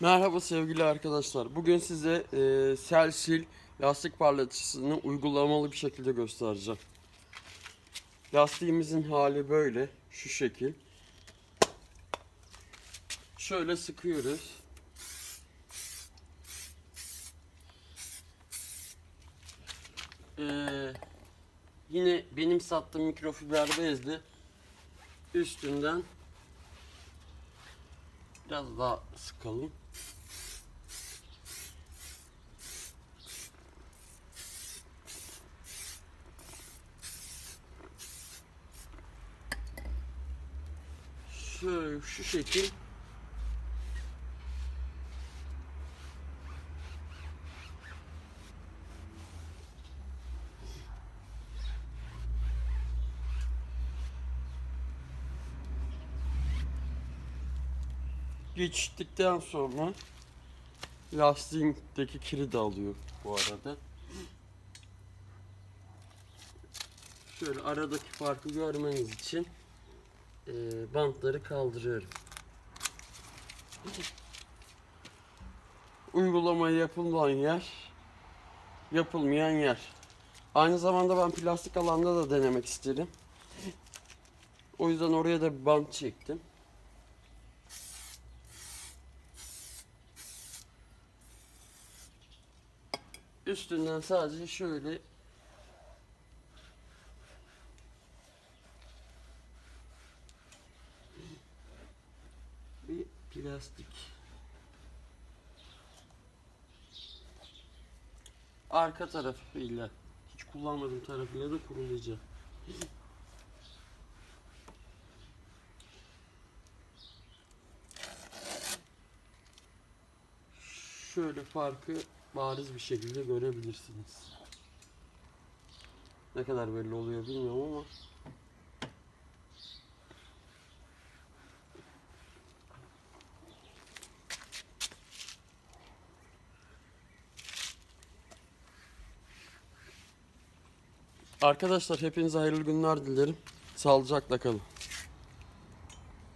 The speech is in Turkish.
Merhaba sevgili arkadaşlar. Bugün size e, Selsil lastik parlatıcısını uygulamalı bir şekilde göstereceğim. Lastiğimizin hali böyle, şu şekil. Şöyle sıkıyoruz. Ee, yine benim sattığım mikrofiber bezle üstünden biraz daha sıkalım. Şöyle şu şekil geçtikten sonra lastiğindeki kiri de alıyor bu arada. Şöyle aradaki farkı görmeniz için e, bantları kaldırıyorum. Uygulamayı yapılan yer, yapılmayan yer. Aynı zamanda ben plastik alanda da denemek isterim. O yüzden oraya da bir bant çektim. Üstünden sadece şöyle bir plastik arka tarafıyla hiç kullanmadığım tarafıyla da kurulayacağım. Şöyle farkı bariz bir şekilde görebilirsiniz. Ne kadar belli oluyor bilmiyorum ama Arkadaşlar hepinize hayırlı günler dilerim. Sağlıcakla kalın.